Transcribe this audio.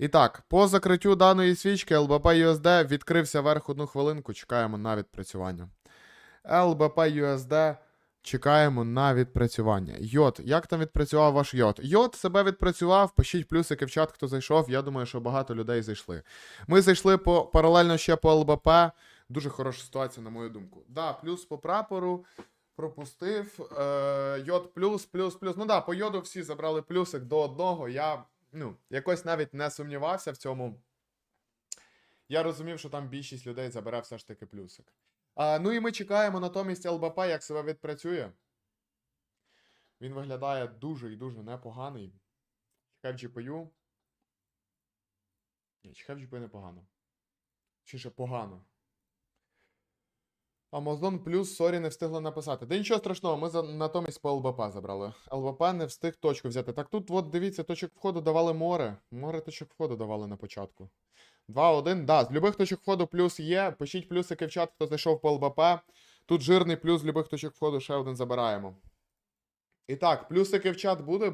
І так, по закриттю даної свічки LBP USD відкрився вверх одну хвилинку. Чекаємо на відпрацювання. LBP USD. Чекаємо на відпрацювання. Йод, як там відпрацював ваш йод? Йод себе відпрацював. Пишіть плюсики в чат, хто зайшов. Я думаю, що багато людей зайшли. Ми зайшли по паралельно ще по ЛБП. Дуже хороша ситуація, на мою думку. Да, плюс по прапору. Пропустив. Е, йод плюс, плюс, плюс. Ну да, по йоду всі забрали плюсик до одного. Я ну, якось навіть не сумнівався в цьому. Я розумів, що там більшість людей забере все ж таки плюсик. А, ну і ми чекаємо натомість ЛБП, як себе відпрацює. Він виглядає дуже і дуже непоганий. Чекай в GPU. Ні, чекай в GPU непогано. Чи ще погано. Amazon плюс, сорі, не встигли написати. Да нічого страшного, ми за, натомість по ЛБП забрали. ЛБП не встиг точку взяти. Так тут, от дивіться, точок входу давали море. Море точок входу давали на початку. 2-1. Да, з любих точок входу плюс є. Пишіть плюсики в чат, хто зайшов по ЛБП. Тут жирний плюс з любих точок входу ще один забираємо. І так, плюсики в чат буде.